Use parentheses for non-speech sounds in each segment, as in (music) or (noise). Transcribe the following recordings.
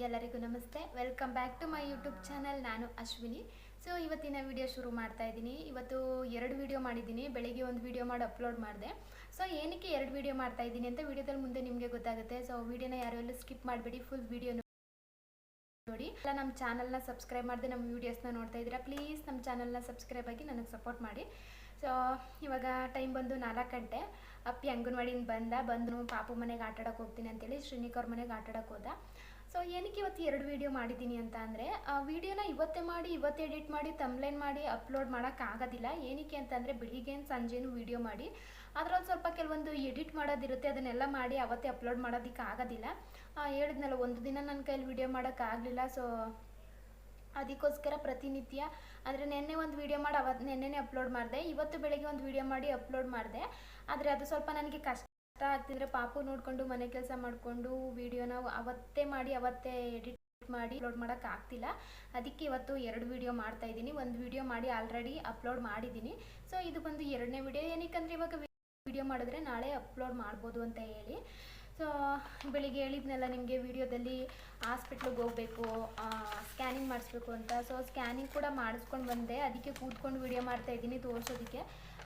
ಎಲ್ಲರಿಗೂ ನಮಸ್ತೆ. Welcome back to my YouTube channel ನಾನು ಅಶ್ವಿನಿ. ಸೊ ಇವತ್ತಿನ ವಿಡಿಯೋ ಶುರು ಮಾಡ್ತಾ ಇದ್ದೀನಿ. ಇವತ್ತು ಎರಡು ವಿಡಿಯೋ ಮಾಡಿದ್ದೀನಿ. ಬೆಳಿಗ್ಗೆ ಒಂದು ವಿಡಿಯೋ ಮಾಡಿ ಅಪ್ಲೋಡ್ ಮಾಡಿದೆ. ಸೊ ಏನಕ್ಕೆ ಎರಡು ವಿಡಿಯೋ ಮಾಡ್ತಾ ಇದ್ದೀನಿ ಅಂತ ವಿಡಿಯೋದಲ್ಲಿ ಮುಂದೆ ನಿಮಗೆ ಗೊತ್ತಾಗುತ್ತೆ. ಸೊ ವಿಡಿಯೋನ ಯಾರೆಲ್ಲೂ ಸ್ಕಿಪ್ ಮಾಡಬೇಡಿ. ಫುಲ್ ವಿಡಿಯೋ ನೋಡಿ. ಎಲ್ಲ ನಮ್ಮ ಚಾನಲ್ನ ಸಬ್ಸ್ಕ್ರೈಬ್ ಮಾಡಿದೆ, ನಮ್ಮ ವೀಡಿಯೋಸ್ನ ನೋಡ್ತಾ ಇದ್ದೀರಾ ಪ್ಲೀಸ್ ನಮ್ಮ ಚಾನಲ್ನ ಸಬ್ಸ್ಕ್ರೈಬ್ ಆಗಿ ನನಗೆ ಸಪೋರ್ಟ್ ಮಾಡಿ. ಸೊ ಇವಾಗ ಟೈಮ್ ಬಂದು ನಾಲ್ಕು ಗಂಟೆ. ಅಪ್ಪಿ ಅಂಗನವಾಡಿಯಿಂದ ಬಂದ. ಬಂದು ಪಾಪು ಮನೆಗೆ ಆಟಾಡೋಕೆ ಹೋಗ್ತೀನಿ ಅಂತೇಳಿ ಶ್ರೀನಿಕ್ ಅವ್ರ ಮನೆಗೆ ಆಟಾಡೋಕೆ ಹೋದ. ಸೊ ಏನಕ್ಕೆ ಇವತ್ತು ಎರಡು ವೀಡಿಯೋ ಮಾಡಿದ್ದೀನಿ ಅಂತ ಅಂದರೆ, ಆ ವೀಡಿಯೋನ ಇವತ್ತೇ ಮಾಡಿ, ಇವತ್ತೇ ಎಡಿಟ್ ಮಾಡಿ ತಮ್ಲೈನ್ ಮಾಡಿ ಅಪ್ಲೋಡ್ ಮಾಡೋಕ್ಕಾಗೋದಿಲ್ಲ ಏನಕ್ಕೆ ಅಂತಂದರೆ ಬೆಳಿಗ್ಗೆನ ಸಂಜೆನೂ ವೀಡಿಯೋ ಮಾಡಿ ಅದರಲ್ಲಿ ಸ್ವಲ್ಪ ಕೆಲವೊಂದು ಎಡಿಟ್ ಮಾಡೋದಿರುತ್ತೆ, ಅದನ್ನೆಲ್ಲ ಮಾಡಿ ಅವತ್ತೇ ಅಪ್ಲೋಡ್ ಮಾಡೋದಕ್ಕೆ ಆಗೋದಿಲ್ಲ. ಹೇಳಿದ್ನಲ್ಲ, ಒಂದು ದಿನ ನನ್ನ ಕೈಲಿ ವೀಡಿಯೋ ಮಾಡೋಕ್ಕಾಗಲಿಲ್ಲ ಸೊ ಅದಕ್ಕೋಸ್ಕರ ಪ್ರತಿನಿತ್ಯ ಅಂದರೆ ನೆನ್ನೆ ಒಂದು ವೀಡಿಯೋ ಮಾಡಿ ಅವತ್ತು ನೆನ್ನೆನೇ ಅಪ್ಲೋಡ್ ಮಾಡಿದೆ, ಇವತ್ತು ಬೆಳಗ್ಗೆ ಒಂದು ವೀಡಿಯೋ ಮಾಡಿ ಅಪ್ಲೋಡ್ ಮಾಡಿದೆ. ಆದರೆ ಅದು ಸ್ವಲ್ಪ ನನಗೆ ಕಷ್ಟ ಆಗ್ತಿದ್ರೆ ಪಾಪು ನೋಡಿಕೊಂಡು ಮನೆ ಕೆಲಸ ಮಾಡಿಕೊಂಡು ವೀಡಿಯೋನ ಅವತ್ತೇ ಮಾಡಿ, ಅವತ್ತೇ ಎಡಿಟ್ ಮಾಡಿ ಅಪ್ಲೋಡ್ ಮಾಡೋಕ್ಕೆ ಆಗ್ತಿಲ್ಲ. ಅದಕ್ಕೆ ಇವತ್ತು ಎರಡು ವೀಡಿಯೋ ಮಾಡ್ತಾ ಇದ್ದೀನಿ. ಒಂದು ವೀಡಿಯೋ ಮಾಡಿ ಆಲ್ರೆಡಿ ಅಪ್ಲೋಡ್ ಮಾಡಿದ್ದೀನಿ. ಸೊ ಇದು ಬಂದು ಎರಡನೇ ವಿಡಿಯೋ. ಏನಕ್ಕಂದ್ರೆ ಇವಾಗ ವಿಡಿಯೋ ಮಾಡಿದ್ರೆ ನಾಳೆ ಅಪ್ಲೋಡ್ ಮಾಡ್ಬೋದು ಅಂತ ಹೇಳಿ. ಸೊ ಬೆಳಿಗ್ಗೆ ಹೇಳಿದ್ನಲ್ಲ ನಿಮಗೆ ವಿಡಿಯೋದಲ್ಲಿ ಹಾಸ್ಪಿಟ್ಲಿಗೆ ಹೋಗಬೇಕು ಸ್ಕ್ಯಾನಿಂಗ್ ಮಾಡಿಸ್ಬೇಕು ಅಂತ. ಸೊ ಸ್ಕ್ಯಾನಿಂಗ್ ಕೂಡ ಮಾಡಿಸ್ಕೊಂಡು ಬಂದೆ. ಅದಕ್ಕೆ ಕೂತ್ಕೊಂಡು ವಿಡಿಯೋ ಮಾಡ್ತಾ ಇದ್ದೀನಿ ತೋರಿಸೋದಕ್ಕೆ.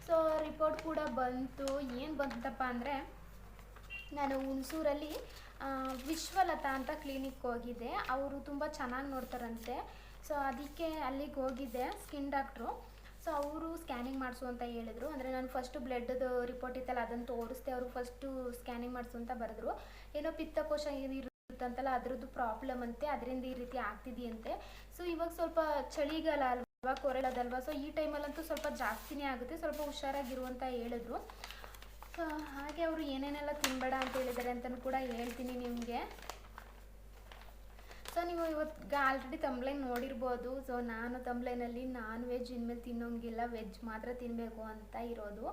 ಸೊ ರಿಪೋರ್ಟ್ ಕೂಡ ಬಂತು. ಏನು ಬಂತಪ್ಪ ಅಂದರೆ ನಾನು ಹುಣಸೂರಲ್ಲಿ ವಿಶ್ವಲತಾ ಅಂತ ಕ್ಲಿನಿಕ್ ಹೋಗಿದ್ದೆ. ಅವರು ತುಂಬ ಚೆನ್ನಾಗಿ ನೋಡ್ತಾರಂತೆ. ಸೊ ಅದಕ್ಕೆ ಅಲ್ಲಿಗೆ ಹೋಗಿದ್ದೆ ಸ್ಕಿನ್ ಡಾಕ್ಟ್ರು ಸೊ ಅವರು ಸ್ಕ್ಯಾನಿಂಗ್ ಮಾಡಿಸು ಅಂತ ಹೇಳಿದರು. ಅಂದರೆ ನಾನು ಫಸ್ಟು ಬ್ಲಡ್ದು ರಿಪೋರ್ಟ್ ಇತ್ತಲ್ಲ ಅದನ್ನು ತೋರಿಸ್ದೆ. ಅವರು ಫಸ್ಟು ಸ್ಕ್ಯಾನಿಂಗ್ ಮಾಡಿಸು ಅಂತ ಬರೆದ್ರು. ಏನೋ ಪಿತ್ತಕೋಶ ಇರುತ್ತಂತಲ್ಲ ಅದರದ್ದು ಪ್ರಾಬ್ಲಮ್ ಅಂತೆ. ಅದರಿಂದ ಈ ರೀತಿ ಆಗ್ತಿದೆಯಂತೆ. ಸೊ ಇವಾಗ ಸ್ವಲ್ಪ ಚಳಿಗಾಲ ಅಲ್ವಾ, ಕೊರಳದಲ್ವಾ. ಸೊ ಈ ಟೈಮಲ್ಲಂತೂ ಸ್ವಲ್ಪ ಜಾಸ್ತಿನೇ ಆಗುತ್ತೆ. ಸ್ವಲ್ಪ ಹುಷಾರಾಗಿರುವಂತ ಹೇಳಿದ್ರು. ಹಾಗೆ ಅವರು ಏನೇನೆಲ್ಲ ತಿನ್ಬೇಡ ಅಂತ ಹೇಳಿದ್ದಾರೆ ಅಂತಲೂ ಕೂಡ ಹೇಳ್ತೀನಿ ನಿಮಗೆ. ಸೊ ನೀವು ಇವತ್ತು ಆಲ್ರೆಡಿ ತಂಬ್ಲೈನ್ ನೋಡಿರ್ಬೋದು. ಸೊ ನಾನು ತಂಬ್ಲೈನಲ್ಲಿ ನಾನ್ ವೆಜ್ ಇನ್ಮೇಲೆ ತಿನ್ನೋಂಗಿಲ್ಲ. ವೆಜ್ ಮಾತ್ರ ತಿನ್ನಬೇಕು ಅಂತ ಇರೋದು.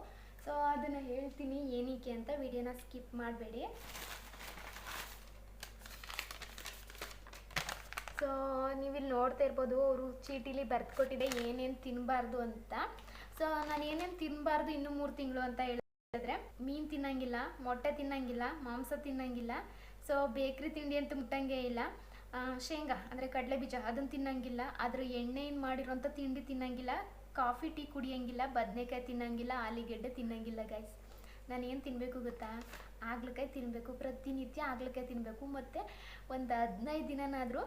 ಸೊ ಅದನ್ನು ಹೇಳ್ತೀನಿ ಏನಕ್ಕೆ ಅಂತ ವಿಡಿಯೋನ ಸ್ಕಿಪ್ ಮಾಡಬೇಡಿ. ಸೊ ನೀವಿಲ್ಲಿ ನೋಡ್ತಾ ಇರ್ಬೋದು ಅವರು ಚೀಟಿಲಿ ಬರ್ದು ಕೊಟ್ಟಿದೆ ಏನೇನು ತಿನ್ನಬಾರ್ದು ಅಂತ. ಸೊ ನಾನು ಏನೇನು ತಿನ್ನಬಾರ್ದು ಇನ್ನೂ ಮೂರು ತಿಂಗಳು ಅಂತ ಹೇಳಿದ್ರೆ ಮೀನು ತಿನ್ನಂಗಿಲ್ಲ, ಮೊಟ್ಟೆ ತಿನ್ನಂಗಿಲ್ಲ, ಮಾಂಸ ತಿನ್ನಂಗಿಲ್ಲ ಸೊ ಬೇಕ್ರಿ ತಿಂಡಿ ಅಂತ ಮುಟ್ಟಂಗೆ ಇಲ್ಲ. ಶೇಂಗಾ ಅಂದರೆ ಕಡಲೆ ಬೀಜ ಅದನ್ನು ತಿನ್ನಂಗಿಲ್ಲ ಅದ್ರ ಎಣ್ಣೆಯಿಂದ ಮಾಡಿರೋಂಥ ತಿಂಡಿ ತಿನ್ನಂಗಿಲ್ಲ, ಕಾಫಿ ಟೀ ಕುಡಿಯಂಗಿಲ್ಲ, ಬದನೆಕಾಯಿ ತಿನ್ನಂಗಿಲ್ಲ, ಆಲಿಗೆಡ್ಡೆ ತಿನ್ನಂಗಿಲ್ಲ ಗೈಸ್ ನಾನು ಏನು ತಿನ್ನಬೇಕು ಗೊತ್ತಾ? ಆಗ್ಲಕಾಯಿ ತಿನ್ನಬೇಕು ಪ್ರತಿನಿತ್ಯ ಆಗ್ಲಕಾಯಿ ತಿನ್ನಬೇಕು ಮತ್ತು ಒಂದು ಹದಿನೈದು ದಿನನಾದರೂ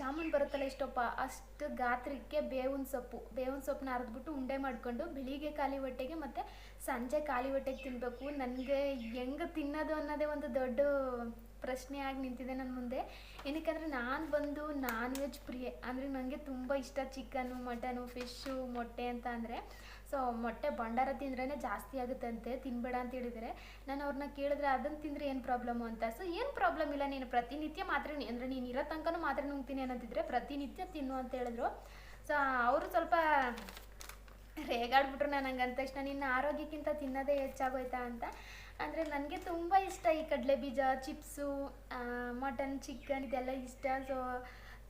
ಜಾಮೂನ್ ಬರುತ್ತಲ್ಲ ಎಷ್ಟಪ್ಪ ಅಷ್ಟು ಗಾತ್ರಕ್ಕೆ ಬೇವಿನ ಸೊಪ್ಪು, ಬೇವಿನ ಸೊಪ್ಪನ್ನ ಅರೆದ್ಬಿಟ್ಟು ಉಂಡೆ ಮಾಡಿಕೊಂಡು ಬೆಳಿಗ್ಗೆ ಖಾಲಿ ಹೊಟ್ಟೆಗೆ ಮತ್ತು ಸಂಜೆ ಖಾಲಿ ಹೊಟ್ಟೆಗೆ ತಿನ್ನಬೇಕು ನನಗೆ ಹೆಂಗೆ ತಿನ್ನೋದು ಅನ್ನೋದೇ ಒಂದು ದೊಡ್ಡ ಪ್ರಶ್ನೆ ಆಗಿ ನಿಂತಿದೆ ನನ್ನ ಮುಂದೆ. ಏನಕ್ಕಂದರೆ ನಾನು ಬಂದು ನಾನ್ ವೆಜ್ ಪ್ರಿಯೆ. ಅಂದರೆ ನನಗೆ ತುಂಬ ಇಷ್ಟ ಚಿಕನ್ನು ಮಟನು ಫಿಶ್ಶು, ಮೊಟ್ಟೆ ಅಂತ ಅಂದರೆ ಸೊ ಮೊಟ್ಟೆ ಭಂಡಾರ ತಿಂದ್ರೇ ಜಾಸ್ತಿ ಆಗುತ್ತಂತೆ, ತಿನ್ಬೇಡ ಅಂತ ಹೇಳಿದರೆ. ನಾನು ಅವ್ರನ್ನ ಕೇಳಿದ್ರೆ ಅದನ್ನು ತಿಂದರೆ ಏನು ಪ್ರಾಬ್ಲಮ್ಮು ಅಂತ. ಸೊ ಏನು ಪ್ರಾಬ್ಲಮ್ ಇಲ್ಲ, ನೀನು ಪ್ರತಿನಿತ್ಯ ಮಾತ್ರ ಅಂದರೆ ನೀನು ಇರೋ ತನಕನೂ ಮಾತ್ರ ನುಂಗ್ತೀನಿ ಅನ್ನೋದಿದ್ರೆ ಪ್ರತಿನಿತ್ಯ ತಿನ್ನು ಅಂತ ಹೇಳಿದ್ರು. ಸೊ ಅವರು ಸ್ವಲ್ಪ ರೇಗಾಡ್ಬಿಟ್ರು ನಾನು ಹಂಗೆ ಅಂದ ತಕ್ಷಣ. ನಿನ್ನ ಆರೋಗ್ಯಕ್ಕಿಂತ ತಿನ್ನೋದೇ ಹೆಚ್ಚಾಗೋಯ್ತಾ ಅಂತ. ಅಂದರೆ ನನಗೆ ತುಂಬ ಇಷ್ಟ ಈ ಕಡಲೆ ಬೀಜ ಚಿಪ್ಸು ಮಟನ್, ಚಿಕನ್ ಇದೆಲ್ಲ ಇಷ್ಟ. ಸೊ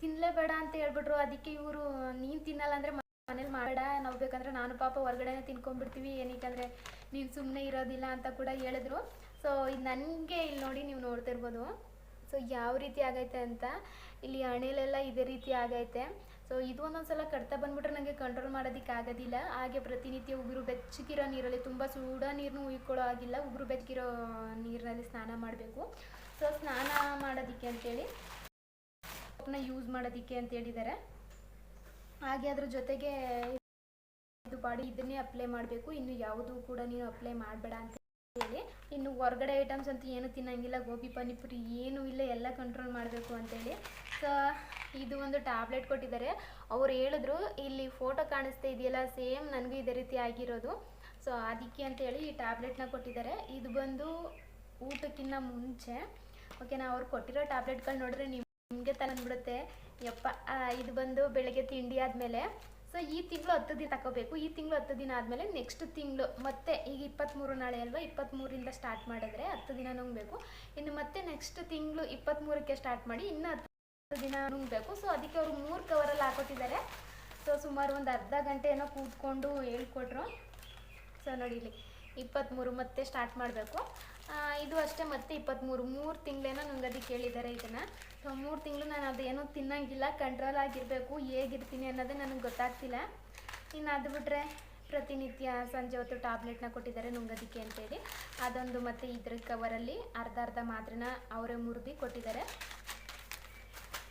ತಿನ್ನಲೇಬೇಡ ಅಂತ ಹೇಳ್ಬಿಟ್ರು. ಅದಕ್ಕೆ ಇವರು, ನೀನು ತಿನ್ನಲ್ಲ ಅಂದರೆ ಮನೇಲಿ ಮಾಡ ನಾವು ಬೇಕಂದ್ರೆ ನಾನು ಪಾಪ ಹೊರ್ಗಡೆನೇ ತಿನ್ಕೊಂಡ್ಬಿಡ್ತೀವಿ ಏನಕ್ಕಂದರೆ ನೀವು ಸುಮ್ಮನೆ ಇರೋದಿಲ್ಲ ಅಂತ ಕೂಡ ಹೇಳಿದ್ರು. ಸೊ ಇದು ನನಗೆ ಇಲ್ಲಿ ನೋಡಿ ನೀವು ನೋಡ್ತಿರ್ಬೋದು. ಸೊ ಯಾವ ರೀತಿ ಆಗೈತೆ ಅಂತ ಇಲ್ಲಿ ಹಣೆಲೆಲ್ಲ ಇದೇ ರೀತಿ ಆಗೈತೆ. ಸೊ ಇದು ಒಂದೊಂದು ಸಲ ಕಡ್ತಾ ಬಂದ್ಬಿಟ್ರೆ ನನಗೆ ಕಂಟ್ರೋಲ್ ಮಾಡೋದಕ್ಕೆ ಆಗೋದಿಲ್ಲ. ಹಾಗೆ ಪ್ರತಿನಿತ್ಯ ಉಗುರು ಬೆಚ್ಚಗಿರೋ ನೀರಲ್ಲಿ ತುಂಬ ಸೂಡ ನೀರನ್ನು ಉಯ್ಕೊಳ್ಳೋ ಆಗಿಲ್ಲ ಉಗುರು ಬೆಚ್ಚಗಿರೋ ನೀರಿನಲ್ಲಿ ಸ್ನಾನ ಮಾಡಬೇಕು. ಸೊ ಸ್ನಾನ ಮಾಡೋದಕ್ಕೆ ಅಂತೇಳಿ ಸೋಪ್ನ ಯೂಸ್ ಮಾಡೋದಕ್ಕೆ ಅಂತ ಹೇಳಿದ್ದಾರೆ. ಹಾಗೆ ಅದ್ರ ಜೊತೆಗೆ ಇದು ಬಾಡಿ ಇದನ್ನೇ ಅಪ್ಲೈ ಮಾಡಬೇಕು. ಇನ್ನು ಯಾವುದು ಕೂಡ ನೀನು ಅಪ್ಲೈ ಮಾಡಬೇಡ ಅಂತ ಹೇಳಿ. ಇನ್ನು ಹೊರಗಡೆ ಐಟಮ್ಸ್ ಅಂತೂ ಏನು ತಿನ್ನಂಗಿಲ್ಲ. ಗೋಬಿ, ಪನಿಪುರಿ ಏನೂ ಇಲ್ಲ. ಎಲ್ಲ ಕಂಟ್ರೋಲ್ ಮಾಡಬೇಕು ಅಂತೇಳಿ ಸೊ ಇದು ಒಂದು ಟ್ಯಾಬ್ಲೆಟ್ ಕೊಟ್ಟಿದ್ದಾರೆ. ಅವ್ರು ಹೇಳಿದ್ರು, ಇಲ್ಲಿ ಫೋಟೋ ಕಾಣಿಸ್ತಾ ಇದೆಯಲ್ಲ ಸೇಮ್ ನನಗೂ ಇದೇ ರೀತಿ ಆಗಿರೋದು. ಸೊ ಅದಕ್ಕೆ ಅಂತೇಳಿ ಈ ಟ್ಯಾಬ್ಲೆಟ್ನ ಕೊಟ್ಟಿದ್ದಾರೆ. ಇದು ಬಂದು ಊಟಕ್ಕಿಂತ ಮುಂಚೆ ಓಕೆನಾ ಅವ್ರು ಕೊಟ್ಟಿರೋ ಟ್ಯಾಬ್ಲೆಟ್ಗಳು ನೋಡಿದ್ರೆ ನಿಮಗೆ ತಗೊಂಡ್ಬಿಡುತ್ತೆ ಯಪ್ಪ ಇದು ಬಂದು ಬೆಳಗ್ಗೆ ತಿಂಡಿ ಆದಮೇಲೆ ಸೊ ಈ ತಿಂಗಳು ಹತ್ತು ದಿನ ತಗೋಬೇಕು ಈ ತಿಂಗಳು ಹತ್ತು ದಿನ ಆದಮೇಲೆ ನೆಕ್ಸ್ಟ್ ತಿಂಗಳು, ಮತ್ತೆ ಈಗ ಇಪ್ಪತ್ತ್ಮೂರು ನಾಳೆ ಅಲ್ವಾ ಇಪ್ಪತ್ತ್ಮೂರಿಂದ ಸ್ಟಾರ್ಟ್ ಮಾಡಿದ್ರೆ ಹತ್ತು ದಿನ ನುಂಗಬೇಕು. ಇನ್ನು ಮತ್ತೆ ನೆಕ್ಸ್ಟ್ ತಿಂಗಳು ಇಪ್ಪತ್ತ್ಮೂರಕ್ಕೆ ಸ್ಟಾರ್ಟ್ ಮಾಡಿ ಇನ್ನು ಹತ್ತು ದಿನ ನುಂಗಬೇಕು. ಸೊ ಅದಕ್ಕೆ ಅವರು ಮೂರು ಕವರಲ್ಲಿ ಹಾಕೊಟ್ಟಿದ್ದಾರೆ. ಸೊ ಸುಮಾರು ಒಂದು ಅರ್ಧ ಗಂಟೆ ಏನೋ ಕೂತ್ಕೊಂಡು ಹೇಳ್ಕೊಟ್ರು. ಸೊ ನೋಡಿ ಇಲ್ಲಿ ಇಪ್ಪತ್ತ್ಮೂರು ಮತ್ತೆ ಸ್ಟಾರ್ಟ್ ಮಾಡಬೇಕು. ಇದು ಅಷ್ಟೇ ಮತ್ತೆ ಇಪ್ಪತ್ತ್ಮೂರು ಮೂರು ತಿಂಗಳೇನೋ ಅದಕ್ಕೆ ಕೇಳಿದ್ದಾರೆ ಇದನ್ನು. ಸೊ, ಮೂರು ತಿಂಗಳು ನಾನು ಅದೇನೂ ತಿನ್ನಂಗಿಲ್ಲ ಕಂಟ್ರೋಲ್ ಆಗಿರಬೇಕು, ಹೇಗಿರ್ತೀನಿ ಅನ್ನೋದೇ ನನಗೆ ಗೊತ್ತಾಗ್ತಿಲ್ಲ. ಇನ್ನು ಅದು ಬಿಟ್ಟರೆ ಪ್ರತಿನಿತ್ಯ ಸಂಜೆ ಹೊತ್ತು ಟ್ಯಾಬ್ಲೆಟ್ನ ಕೊಟ್ಟಿದ್ದಾರೆ ನುಂಗೋದಕ್ಕೆ ಅಂತೇಳಿ. ಅದೊಂದು ಮತ್ತು ಇದ್ರ ಕವರಲ್ಲಿ ಅರ್ಧ ಅರ್ಧ ಮಾತ್ರೆನ ಅವರೇ ಮುರಿದು ಕೊಟ್ಟಿದ್ದಾರೆ.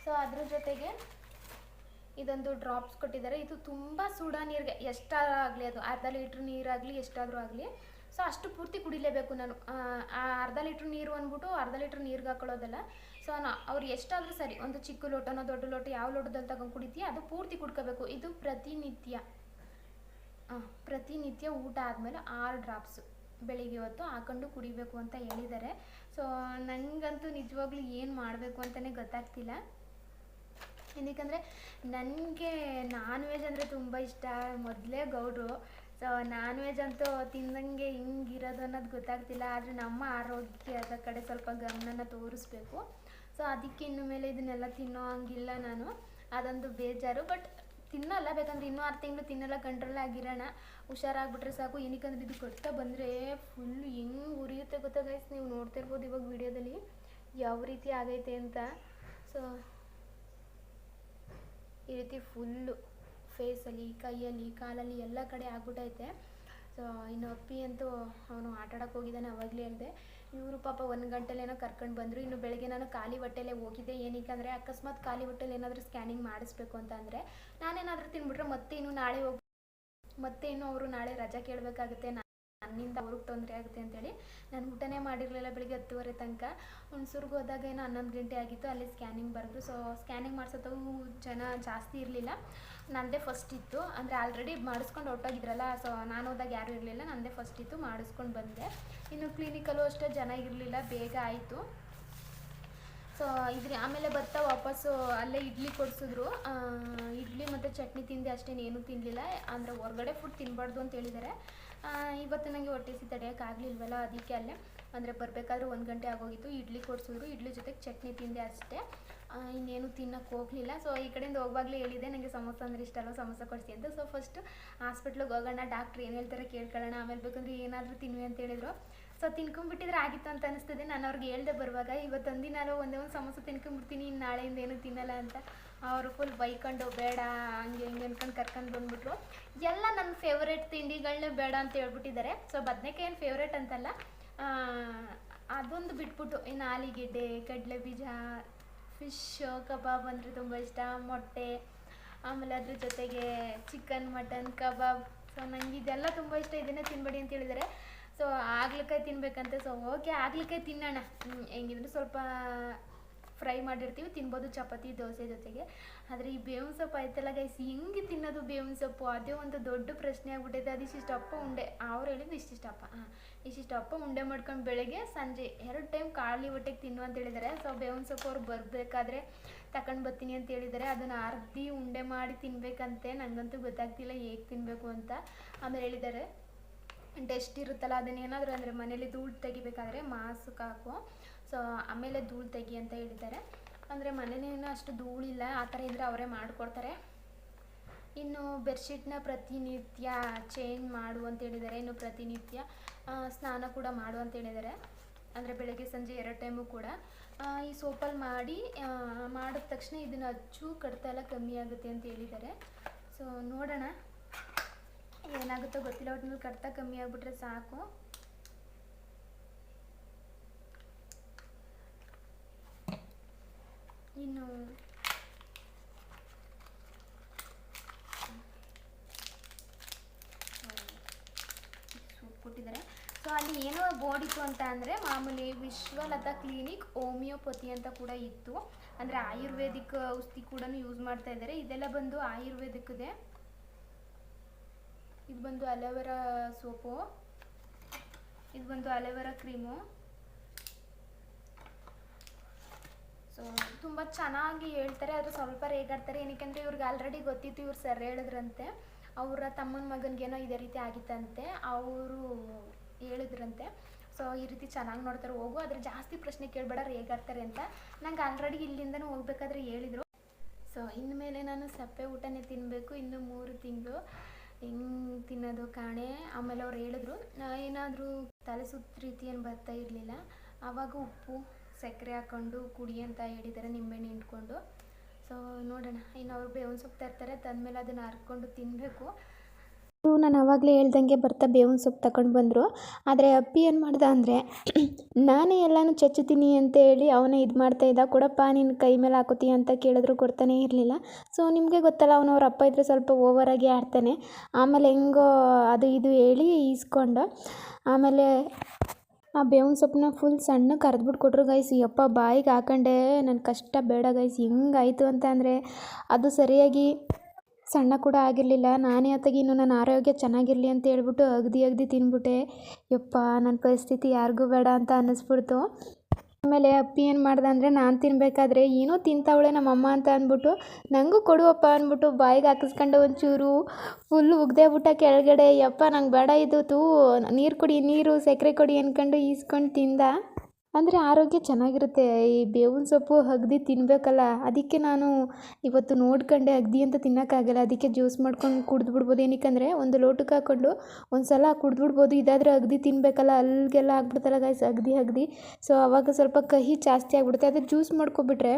ಸೊ, ಅದ್ರ ಜೊತೆಗೆ ಇದೊಂದು ಡ್ರಾಪ್ಸ್ ಕೊಟ್ಟಿದ್ದಾರೆ. ಇದು ತುಂಬ ಸುಡ ನೀರಿಗೆ ಎಷ್ಟಾಗಲಿ ಅದು, ಅರ್ಧ ಲೀಟ್ರ್ ನೀರಾಗಲಿ ಎಷ್ಟಾದರೂ ಆಗಲಿ. ಸೊ ಅಷ್ಟು ಪೂರ್ತಿ ಕುಡಿಲೇಬೇಕು ನಾನು. ಅರ್ಧ ಲೀಟ್ರ್ ನೀರು ಅಂದ್ಬಿಟ್ಟು ಅರ್ಧ ಲೀಟ್ರ್ ನೀರಿಗೆ ಹಾಕೊಳ್ಳೋದಲ್ಲ. ಸೊ ನಾ, ಅವ್ರು ಎಷ್ಟಾದರೂ ಸರಿ ಒಂದು ಚಿಕ್ಕ ಲೋಟನೋ ದೊಡ್ಡ ಲೋಟ ಯಾವ ಲೋಟದಲ್ಲಿ ತಗೊಂಡು ಕುಡಿತೀಯ, ಅದು ಪೂರ್ತಿ ಕುಡ್ಕೋಬೇಕು. ಇದು ಪ್ರತಿನಿತ್ಯ. ಪ್ರತಿನಿತ್ಯ ಊಟ ಆದಮೇಲೆ ಆರು ಡ್ರಾಪ್ಸು ಬೆಳಿಗ್ಗೆ ಹೊತ್ತು ಹಾಕೊಂಡು ಕುಡಿಬೇಕು ಅಂತ ಹೇಳಿದ್ದಾರೆ ಸೊ ನನಗಂತೂ ನಿಜವಾಗ್ಲೂ ಏನು ಮಾಡಬೇಕು ಅಂತಲೇ ಗೊತ್ತಾಗ್ತಿಲ್ಲ. ಏನಕ್ಕಂದರೆ, ನನಗೆ ನಾನ್ ವೆಜ್ ಅಂದರೆ ತುಂಬ ಇಷ್ಟ. ಮೊದಲೇ ಗೌಡ್ರು ಸೊ ನಾನ್ ವೆಜ್ ಅಂತೂ ತಿಂದಂಗೆ ಹಿಂಗಿರೋದು ಅನ್ನೋದು ಗೊತ್ತಾಗ್ತಿಲ್ಲ, ಆದರೆ ನಮ್ಮ ಆರೋಗ್ಯದ ಕಡೆ ಸ್ವಲ್ಪ ಗಮನನ ತೋರಿಸ್ಬೇಕು. ಸೊ ಅದಕ್ಕೆ ಇನ್ನು ಮೇಲೆ ಇದನ್ನೆಲ್ಲ ತಿನ್ನೋ ಹಂಗಿಲ್ಲ ನಾನು. ಅದೊಂದು ಬೇಜಾರು ಬಟ್ ತಿನ್ನಲ್ಲ, ಬೇಕಂದ್ರೆ ಇನ್ನೂ ಆರು ತಿಂಗಳು ತಿನ್ನಲ್ಲ ಕಂಟ್ರೋಲ್ ಆಗಿರೋಣ. ಹುಷಾರಾಗ್ಬಿಟ್ರೆ ಸಾಕು. ಏನಕ್ಕಂದ್ರೆ ಇದು ಕೊಡ್ತಾ ಬಂದರೆ ಫುಲ್ ಹೆಂಗೆ ಉರಿಯುತ್ತೆ ಗೊತ್ತಾ ಗೈಸ್ ನೀವು ನೋಡ್ತಿರ್ಬೋದು ಇವಾಗ ವಿಡಿಯೋದಲ್ಲಿ. ಯಾವ ರೀತಿ ಆಗೈತೆ ಅಂತ. ಸೊ ಈ ರೀತಿ ಫುಲ್ಲು ಫೇಸಲ್ಲಿ ಕೈಯಲ್ಲಿ, ಕಾಲಲ್ಲಿ ಎಲ್ಲ ಕಡೆ ಆಗ್ಬಿಟ್ಟೈತೆ ಸೊ ಇನ್ನು ಅಪ್ಪಿ ಅಂತೂ ಅವನು ಆಟಾಡಕ್ಕೆ ಹೋಗಿದ್ದಾನೆ ಅವಾಗಲೇ ಅಲ್ಲದೆ ಇವರು ಪಾಪ ಒಂದು ಗಂಟೆಲೇನೋ ಕರ್ಕೊಂಡು ಬಂದರು. ಇನ್ನು ಬೆಳಗ್ಗೆ ನಾನು ಖಾಲಿ ಹೊಟ್ಟೆಲೇ ಹೋಗಿದ್ದೆ. ಏನಕ್ಕೆ ಅಂದರೆ ಅಕಸ್ಮಾತ್ ಖಾಲಿ ಹೊಟ್ಟೆಲಿ ಏನಾದರೂ ಸ್ಕ್ಯಾನಿಂಗ್ ಮಾಡಿಸ್ಬೇಕು ಅಂತ ಅಂದರೆ ನಾನೇನಾದರೂ ತಿನ್ಬಿಟ್ರೆ ಮತ್ತೆ ಇನ್ನು ನಾಳೆ ಹೋಗಿ ಮತ್ತೆ ಇನ್ನು ಅವರು ನಾಳೆ ರಜಾ ಕೇಳಬೇಕಾಗುತ್ತೆ. ನನ್ನಿಂದ ಅವ್ರಿಗೆ ತೊಂದರೆ ಆಗುತ್ತೆ ಅಂತೇಳಿ ನಾನು ಊಟನೇ ಮಾಡಿರಲಿಲ್ಲ ಬೆಳಿಗ್ಗೆ ಹತ್ತುವರೆ ತನಕ. ಹುಣಸೂರ್ಗೆ ಹೋದಾಗ ಏನೋ ಹನ್ನೊಂದು ಗಂಟೆ ಆಗಿತ್ತು, ಅಲ್ಲಿ ಸ್ಕ್ಯಾನಿಂಗ್ ಬರೆದು ಸೊ ಸ್ಕ್ಯಾನಿಂಗ್ ಮಾಡಿಸೋದು ಜನ ಜಾಸ್ತಿ ಇರಲಿಲ್ಲ. ನನ್ನದೇ ಫಸ್ಟ್ ಇತ್ತು. ಅಂದರೆ ಆಲ್ರೆಡಿ ಮಾಡಿಸ್ಕೊಂಡು ಹೊರಟೋಗಿದ್ರಲ್ಲ ಸೊ ನಾನು ಹೋದಾಗ ಯಾರೂ ಇರಲಿಲ್ಲ ನನ್ನದೇ ಫಸ್ಟ್ ಇತ್ತು, ಮಾಡಿಸ್ಕೊಂಡು ಬಂದೆ. ಇನ್ನು ಕ್ಲಿನಿಕಲ್ಲೂ ಅಷ್ಟೇ ಜನ ಇರಲಿಲ್ಲ, ಬೇಗ ಆಯಿತು. ಸೊ ಇದ್ರಿ, ಆಮೇಲೆ ಬರ್ತಾ ವಾಪಸ್ಸು ಅಲ್ಲೇ ಇಡ್ಲಿ ಕೊಡಿಸಿದ್ರು. ಇಡ್ಲಿ ಮತ್ತು ಚಟ್ನಿ ತಿಂದೆ ಅಷ್ಟೇನೇನು ತಿನ್ನಲಿಲ್ಲ ಅಂದರೆ ಹೊರಗಡೆ ಫುಡ್ ತಿನ್ನಬಾರ್ದು ಅಂತ ಹೇಳಿದ್ದಾರೆ ಇವತ್ತು ನನಗೆ ಹೊಟ್ಟೆ ಸಿ ತಡೆಯೋಕ್ಕಾಗಲಿಲ್ವಲ್ಲ ಅದಕ್ಕೆ ಅಲ್ಲೇ, ಅಂದರೆ ಬರಬೇಕಾದ್ರೆ ಒಂದು ಗಂಟೆ ಆಗೋಗಿತ್ತು, ಇಡ್ಲಿ ಕೊಡಿಸಿದ್ರು, ಇಡ್ಲಿ ಜೊತೆಗೆ ಚಟ್ನಿ ತಿಂದೆ ಅಷ್ಟೇ. ಇನ್ನೇನು ತಿನ್ನಕ್ಕೆ ಹೋಗಲಿಲ್ಲ. ಸೊ ಈ ಕಡೆಯಿಂದ ಹೋಗುವಾಗಲೇ ಹೇಳಿದೆ ನನಗೆ ಸಮೋಸ ಅಂದರೆ ಇಷ್ಟ ಅಲ್ವ, ಸಮೋಸ ಕೊಡಿಸಿ ಅಂತ. ಸೊ ಫಸ್ಟ್ ಹಾಸ್ಪಿಟ್ಲಿಗೆ ಹೋಗೋಣ ಡಾಕ್ಟ್ರ್ ಏನು ಹೇಳ್ತಾರೆ ಕೇಳ್ಕೊಳ್ಳೋಣ, ಆಮೇಲೆ ಬೇಕಂದ್ರೆ ಏನಾದರೂ ತಿನ್ವಿ ಅಂತ ಹೇಳಿದ್ರು. ಸೊ ತಿನ್ಕೊಂಡ್ಬಿಟ್ಟಿದ್ರೆ ಆಗಿತ್ತು ಅಂತ ಅನಿಸ್ತದೆ. ನಾನು ಅವ್ರಿಗೆ ಹೇಳ್ದೆ ಬರುವಾಗ, ಇವತ್ತೊಂದಿನಾರು ಒಂದೇ ಒಂದು ಸಮೋಸ ತಿನ್ಕೊಂಡ್ಬಿಡ್ತೀನಿ ಇನ್ನು ನಾಳೆಯಿಂದ ಏನು ತಿನ್ನಲ್ಲ ಅಂತ. ಅವರು ಫುಲ್ ಬೈಕೊಂಡು ಬೇಡ, ಹಂಗೆ ಹಿಂಗೆ ಅನ್ಕೊಂಡು ಕರ್ಕೊಂಡು ಬಂದ್ಬಿಟ್ರು. ಎಲ್ಲ ನನ್ನ ಫೇವ್ರೇಟ್ ತಿಂಡಿಗಳನ್ನೇ ಬೇಡ ಅಂತ ಹೇಳ್ಬಿಟ್ಟಿದ್ದಾರೆ. ಸೊ ಬದನೆಕಾಯಿ ಏನು ಫೇವ್ರೇಟ್ ಅಂತಲ್ಲ ಅದೊಂದು ಬಿಟ್ಬಿಟ್ಟು, ಇನ್ನು ಆಲಿಗೆಡ್ಡೆ ಕಡಲೆ ಬೀಜ ಫಿಶ್ ಕಬಾಬ್ ಅಂದರೆ ತುಂಬ ಇಷ್ಟ, ಮೊಟ್ಟೆ, ಆಮೇಲೆ ಅದ್ರ ಜೊತೆಗೆ ಚಿಕನ್ ಮಟನ್ ಕಬಾಬ್. ಸೊ ನನಗೆ ಇದೆಲ್ಲ ತುಂಬ ಇಷ್ಟ, ಇದನ್ನೇ ತಿನ್ಬೇಡಿ ಅಂತ ಹೇಳಿದ್ದಾರೆ. ಸೊ ಆಗ್ಲಕಾಯಿ ತಿನ್ಬೇಕಂತೆ. ಸೊ ಓಕೆ ಆಗ್ಲಕಾಯಿ ತಿನ್ನೋಣ. ಹೆಂಗಿದ್ರು ಸ್ವಲ್ಪ ಫ್ರೈ ಮಾಡಿರ್ತೀವಿ, ತಿನ್ಬೋದು ಚಪಾತಿ, ದೋಸೆ ಜೊತೆಗೆ. ಆದರೆ ಈ ಬೇವಿನ ಸೊಪ್ಪು ಆಯ್ತಲ್ಲ ಗೈಸ್ ಹೆಂಗೆ ತಿನ್ನೋದು ಬೇವಿನ ಸೊಪ್ಪು? ಅದೇ ಒಂದು ದೊಡ್ಡ ಪ್ರಶ್ನೆ ಆಗಿಬಿಟ್ಟೈತೆ ಅದು ಇಷ್ಟಿಷ್ಟಪ್ಪ ಉಂಡೆ. ಅವ್ರು ಹೇಳಿದ್ದು ಇಷ್ಟಿಷ್ಟಪ್ಪ ಹಾಂ ಇಷ್ಟಿಷ್ಟಪ್ಪ ಉಂಡೆ ಮಾಡ್ಕೊಂಡು ಬೆಳಗ್ಗೆ ಸಂಜೆ ಎರಡು ಟೈಮ್ ಖಾಲಿ ಹೊಟ್ಟೆಗೆ ತಿನ್ನು ಅಂತ ಹೇಳಿದ್ದಾರೆ ಸೊ ಬೇವಿನ ಸೊಪ್ಪು ಅವ್ರು ಬರಬೇಕಾದ್ರೆ ತಗೊಂಡು ಬರ್ತೀನಿ ಅಂತ ಹೇಳಿದ್ದಾರೆ ಅದನ್ನು ಅರ್ಧಿ ಉಂಡೆ ಮಾಡಿ ತಿನ್ನಬೇಕಂತೆ ನನಗಂತೂ ಗೊತ್ತಾಗ್ತಿಲ್ಲ ಹೇಗೆ ತಿನ್ನಬೇಕು ಅಂತ. ಆಮೇಲೆ ಹೇಳಿದ್ದಾರೆ ಟೆಸ್ಟ್ ಇರುತ್ತಲ್ಲ ಅದನ್ನೇನಾದರೂ ಅಂದರೆ ಮನೇಲಿ ಧೂಳು ತೆಗಿಬೇಕಾದ್ರೆ ಮಾಸ್ಕ್ ಹಾಕು. ಸೊ, ಆಮೇಲೆ ಧೂಳು ತೆಗಿ ಅಂತ ಹೇಳಿದ್ದಾರೆ. ಅಂದರೆ ಮನೇಲೇನು ಅಷ್ಟು ಧೂಳಿಲ್ಲ ಆ ಥರ ಇದ್ದರೆ ಅವರೇ ಮಾಡಿಕೊಡ್ತಾರೆ. ಇನ್ನು ಬೆಡ್ಶೀಟ್ನ ಪ್ರತಿನಿತ್ಯ ಚೇಂಜ್ ಮಾಡು ಅಂತ ಹೇಳಿದ್ದಾರೆ. ಇನ್ನು ಪ್ರತಿನಿತ್ಯ ಸ್ನಾನ ಕೂಡ ಮಾಡು ಅಂತ ಹೇಳಿದ್ದಾರೆ. ಅಂದರೆ ಬೆಳಗ್ಗೆ ಸಂಜೆ ಎರಡು ಟೈಮು ಕೂಡ. ಈ ಸೋಪಲ್ಲಿ ಮಾಡಿ ಮಾಡಿದ ತಕ್ಷಣ ಇದನ್ನು ಅಚ್ಚು, ಕಡಿತ ಎಲ್ಲ ಕಮ್ಮಿ ಆಗುತ್ತೆ ಅಂತ ಹೇಳಿದ್ದಾರೆ. ಸೊ ನೋಡೋಣ. ಏನಾಗುತ್ತೋ ಗೊತ್ತಿಲ್ಲ ಒಟ್ಟಿನಲ್ಲಿ ಕಡಿತ ಕಮ್ಮಿ ಆಗಿಬಿಟ್ರೆ ಸಾಕು. ಇನ್ನು ಸೂಪ್ ಕೊಟ್ಟಿದ್ದಾರೆ. ಸೊ ಅಲ್ಲಿ ಏನೋ ಬೋರ್ಡ್ ಇತ್ತು ಅಂತ ಅಂದರೆ ಮಾಮೂಲಿ ವಿಶ್ವಲತಾ ಕ್ಲಿನಿಕ್ ಹೋಮಿಯೋಪತಿ ಅಂತ ಕೂಡ ಇತ್ತು. ಅಂದರೆ ಆಯುರ್ವೇದಿಕ್ ಔಷಧಿ ಕೂಡ ಯೂಸ್ ಮಾಡ್ತಾ ಇದ್ದಾರೆ. ಇದೆಲ್ಲ ಬಂದು ಆಯುರ್ವೇದಿಕ್ಕಿದೆ. ಇದು ಬಂದು ಅಲೋವೆರಾ ಸೋಪು. ಇದು ಬಂದು ಅಲೋವೆರಾ ಕ್ರೀಮು ಸೊ ತುಂಬ ಚೆನ್ನಾಗಿ ಹೇಳ್ತಾರೆ ಅದು ಸ್ವಲ್ಪ ರೇಗಾಡ್ತಾರೆ. ಏನಕ್ಕೆ ಇವ್ರಿಗೆ ಆಲ್ರೆಡಿ ಗೊತ್ತಿತ್ತು ಇವ್ರು ಸರ್ ಹೇಳಿದ್ರಂತೆ. ಅವರ ತಮ್ಮನ ಮಗನಿಗೇನೋ ಇದೇ ರೀತಿ ಆಗಿತ್ತಂತೆ. ಅವರು ಹೇಳಿದ್ರಂತೆ. ಸೊ ಈ ರೀತಿ ಚೆನ್ನಾಗಿ ನೋಡ್ತಾರೆ. ಹೋಗು, ಆದರೆ ಜಾಸ್ತಿ ಪ್ರಶ್ನೆ ಕೇಳಬೇಡ, ರೇಗಾಡ್ತಾರೆ ಅಂತ. ನಂಗೆ ಆಲ್ರೆಡಿ ಇಲ್ಲಿಂದನೂ ಹೋಗ್ಬೇಕಾದ್ರೆ ಹೇಳಿದರು. ಸೊ ಇನ್ಮೇಲೆ ನಾನು ಸಪ್ಪೆ ಊಟನೇ ತಿನ್ನಬೇಕು ಇನ್ನು ಮೂರು ತಿಂಗಳು ಹೆಂಗೆ ತಿನ್ನೋದು ಕಾಣೆ. ಆಮೇಲೆ ಅವ್ರು ಹೇಳಿದ್ರು ಏನಾದರೂ ತಲೆ ಸುತ್ತ ರೀತಿ ಏನು ಬರ್ತಾ ಇರಲಿಲ್ಲ. ಆವಾಗ ಉಪ್ಪು ಸಕ್ಕರೆ ಹಾಕ್ಕೊಂಡು ಕುಡಿ ಅಂತ ಹೇಳಿದ್ದಾರೆ ನಿಂಬೆಹಣ್ಣು ಹಿಂಡ್ಕೊಂಡು. ಸೊ ನೋಡೋಣ. ಇನ್ನು ಅವ್ರು ಬೇವಿನ ಸೊಪ್ಪು ತರ್ತಾರೆ, ತಂದಮೇಲೆ ಅದನ್ನು ಹರ್ಕೊಂಡು ತಿನ್ನಬೇಕು ನಾನು ಆವಾಗಲೇ ಹೇಳ್ದಂಗೆ ಬರ್ತಾ ಬೇವಿನ ಸೊಪ್ಪು ತಗೊಂಡು ಬಂದರು. ಆದರೆ ಅಪ್ಪಿ ಏನು ಮಾಡ್ದೆ ಅಂದರೆ, (clears throat) ನಾನೇ ಎಲ್ಲನೂ ಚಚ್ಚುತ್ತೀನಿ ಅಂತ ಹೇಳಿ ಅವನೇ ಇದು ಮಾಡ್ತಾ ಇದ್ದ. ಕೊಡಪ್ಪ ನಿನ್ನ ಕೈ ಮೇಲೆ ಹಾಕೋತೀಯ ಅಂತ ಕೇಳಿದ್ರು, ಕೊಡ್ತಾನೇ ಇರಲಿಲ್ಲ. ಸೊ ನಿಮಗೆ ಗೊತ್ತಲ್ಲ, ಅವನು ಅವ್ರ ಅಪ್ಪ ಇದ್ದರೆ ಸ್ವಲ್ಪ ಓವರಾಗಿ ಆಡ್ತಾನೆ. ಆಮೇಲೆ ಹೆಂಗೋ ಅದು ಇದು ಹೇಳಿ ಈಸ್ಕೊಂಡು, ಆಮೇಲೆ ಆ ಬೇವಿನ ಸೊಪ್ಪನ್ನ ಫುಲ್ ಸಣ್ಣ ಕರೆದ್ಬಿಟ್ಟು ಕೊಟ್ಟರು ಗೈಸ್ ಯಪ್ಪ, ಬಾಯಿಗೆ ಹಾಕೊಂಡೆ ನನ್ನ ಕಷ್ಟ ಬೇಡ ಗೈಸ್ ಹೆಂಗಾಯಿತು ಅಂತ ಅಂದರೆ, ಅದು ಸರಿಯಾಗಿ ಸಣ್ಣ ಕೂಡ ಆಗಿರಲಿಲ್ಲ. ನಾನೇ ಆತಾಗಿ ಇನ್ನು ನನ್ನ ಆರೋಗ್ಯ ಚೆನ್ನಾಗಿರಲಿ ಅಂತ ಹೇಳ್ಬಿಟ್ಟು ಅಗದಿ ಅಗದಿ ತಿಂದ್ಬಿಟ್ಟೆ ಯಪ್ಪ ನನ್ನ ಪರಿಸ್ಥಿತಿ ಯಾರಿಗೂ ಬೇಡ ಅಂತ ಅನ್ನಿಸ್ಬಿಡ್ತು. ಆಮೇಲೆ ಅಪ್ಪಿ ಏನು ಮಾಡ್ದೆ ಅಂದರೆ, ನಾನು ತಿನ್ನಬೇಕಾದ್ರೆ ಏನೋ ತಿಂತಾವಳೆ ನಮ್ಮಮ್ಮ ಅಂತ ಅಂದ್ಬಿಟ್ಟು ನನಗೂ ಕೊಡುವಪ್ಪ ಅಂದ್ಬಿಟ್ಟು ಬಾಯಿಗೆ ಹಾಕಿಸ್ಕೊಂಡು ಒಂಚೂರು ಫುಲ್ ಉಗ್ದೇ ಬಿಟ್ಟ ಕೆಳಗಡೆ. ಯಪ್ಪ, ನಂಗೆ ಬೇಡ ಇದು, ತೂ ನೀರು ಕುಡಿ, ನೀರು, ಸಕ್ಕರೆ ಕೊಡಿ ಅಂದ್ಕೊಂಡು ಈಸ್ಕೊಂಡು ತಿಂದ. ಅಂದರೆ ಆರೋಗ್ಯ ಚೆನ್ನಾಗಿರುತ್ತೆ. ಈ ಬೇವಿನ ಸೊಪ್ಪು ಅಗ್ದಿ ತಿನ್ನಬೇಕಲ್ಲ ಅದಕ್ಕೆ ನಾನು ಇವತ್ತು ನೋಡ್ಕೊಂಡೆ ಅಗ್ದಿ ಅಂತ ತಿನ್ನೋಕ್ಕಾಗಲ್ಲ. ಅದಕ್ಕೆ ಜ್ಯೂಸ್ ಮಾಡ್ಕೊಂಡು ಕುಡ್ದು ಏನಕ್ಕೆ ಏನಕ್ಕಂದರೆ ಒಂದು ಲೋಟಕ್ಕೆ ಹಾಕ್ಕೊಂಡು ಒಂದು ಸಲ ಕುಡ್ದು ಬಿಡ್ಬೋದು ಇದಾದರೆ ಅಗ್ದು ತಿನ್ನಬೇಕಲ್ಲ ಅಲ್ಲಿಗೆಲ್ಲ ಆಗ್ಬಿಡ್ತಲ್ಲ ಗಾಯ್ಸ್ ಅಗ್ದಿ ಅಗ್ದಿ ಸೊ ಆವಾಗ ಸ್ವಲ್ಪ ಕಹಿ ಜಾಸ್ತಿ ಆಗಿಬಿಡುತ್ತೆ. ಅದೇ ಜ್ಯೂಸ್ ಮಾಡ್ಕೊಬಿಟ್ರೆ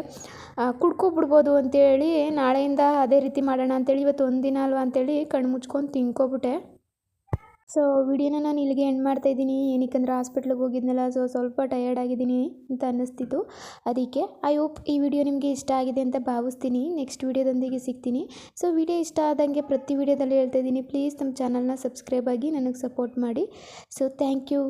ಕುಡ್ಕೊಬಿಡ್ಬೋದು ಅಂತೇಳಿ ನಾಳೆಯಿಂದ ಅದೇ ರೀತಿ ಮಾಡೋಣ ಅಂತೇಳಿ ಇವತ್ತು ಒಂದಿನ ದಿನ ಅಲ್ವಾ ಅಂತೇಳಿ ಕಣ್ಣು ಮುಚ್ಕೊಂಡು ತಿನ್ಕೊಬಿಟ್ಟೆ. ಸೊ ವಿಡಿಯೋನ ನಾನು ಇಲ್ಲಿಗೆ ಎಂಡ್ ಮಾಡ್ತಾ ಇದ್ದೀನಿ. ಏನಕ್ಕಂದ್ರೆ ಹಾಸ್ಪಿಟ್ಲಿಗೆ ಹೋಗಿದ್ನಲ್ಲ ಸೊ ಸ್ವಲ್ಪ ಟಯರ್ಡ್ ಆಗಿದ್ದೀನಿ ಅಂತ ಅನ್ನಿಸ್ತಿತ್ತು. ಅದಕ್ಕೆ ಐ ಹೋಪ್ ಈ ವಿಡಿಯೋ ನಿಮಗೆ ಇಷ್ಟ ಆಗಿದೆ ಅಂತ ಭಾವಿಸ್ತೀನಿ. ನೆಕ್ಸ್ಟ್ ವಿಡಿಯೋದೊಂದಿಗೆ ಸಿಗ್ತೀನಿ. ಸೊ ವಿಡಿಯೋ ಇಷ್ಟ ಆದಂಗೆ ಪ್ರತಿ ವಿಡಿಯೋದಲ್ಲಿ ಹೇಳ್ತಾ ಇದ್ದೀನಿ. ಪ್ಲೀಸ್ ನಮ್ಮ ಚಾನಲ್ನ ಸಬ್ಸ್ಕ್ರೈಬ್ ಆಗಿ ನನಗೆ ಸಪೋರ್ಟ್ ಮಾಡಿ. So thank you